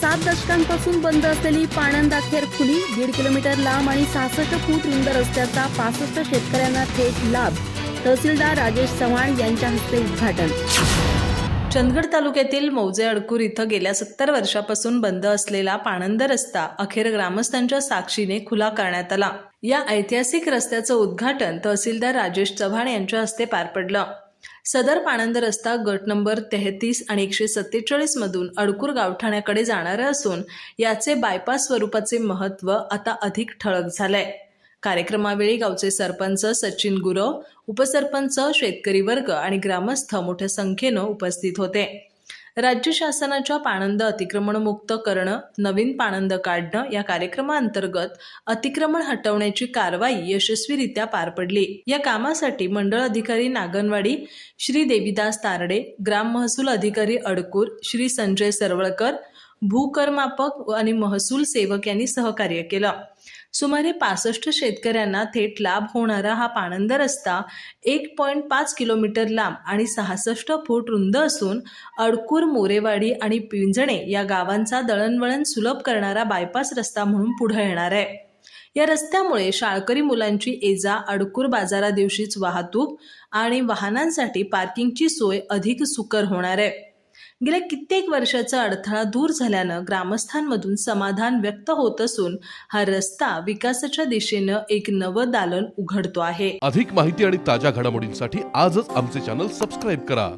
सात दशकांपासून बंद असलेली पाणंद अखेर खुली दीड किलोमीटर लांब आणि सहासष्ट फूट रुंद रस्त्याचा पासष्ट शेतकऱ्यांना थेट लाभ तहसीलदार राजेश चव्हाण यांच्या हस्ते उद्घाटन. चंदगड तालुक्यातील मौजे अडकूर इथं गेल्या सत्तर वर्षापासून बंद असलेला पाणंद रस्ता अखेर ग्रामस्थांच्या साक्षीने खुला करण्यात आला. या ऐतिहासिक रस्त्याचं उद्घाटन तहसीलदार राजेश चव्हाण यांच्या हस्ते पार पडलं. सदर पाणंद रस्ता गट नंबर तेहतीस आणि एकशे सत्तेचाळीसमधून अडकूर गावठाण्याकडे जाणारा असून याचे बायपास स्वरूपाचे महत्त्व आता अधिक ठळक झालंय. कार्यक्रमावेळी गावचे सरपंच सचिन गुरव उपसरपंच शेतकरी वर्ग आणि ग्रामस्थ मोठ्या संख्येनं उपस्थित होते. राज्य शासनाच्या पाणंद अतिक्रमणमुक्त करणं नवीन पाणंद काढणं या कार्यक्रमाअंतर्गत अतिक्रमण हटवण्याची कारवाई यशस्वीरित्या पार पडली. या कामासाठी मंडळ अधिकारी नागनवाडी श्री देवीदास तारडे ग्राम महसूल अधिकारी अडकूर श्री संजय सरवळकर भूकरमापक आणि महसूल सेवक यांनी सहकार्य केलं. सुमारे पासष्ट शेतकऱ्यांना थेट लाभ होणारा हा पाणंद रस्ता एक पॉईंट पाच किलोमीटर लांब आणि सहासष्ट फूट रुंद असून अडकूर मोरेवाडी आणि पिंजणे या गावांचा दळणवळण सुलभ करणारा बायपास रस्ता म्हणून पुढे येणार आहे. या रस्त्यामुळे शाळकरी मुलांची एजा अडकूर बाजारा दिवशीच वाहतूक आणि वाहनांसाठी पार्किंगची सोय अधिक सुकर होणार आहे. गेल्या कित्येक वर्षाचा अडथळा दूर झाल्यानं ग्रामस्थांमधून समाधान व्यक्त होत असून हा रस्ता विकासाच्या दिशेनं एक नवं दालन उघडतो आहे. अधिक माहिती आणि ताज्या घडामोडींसाठी आजच आमचे चॅनल सबस्क्राईब करा.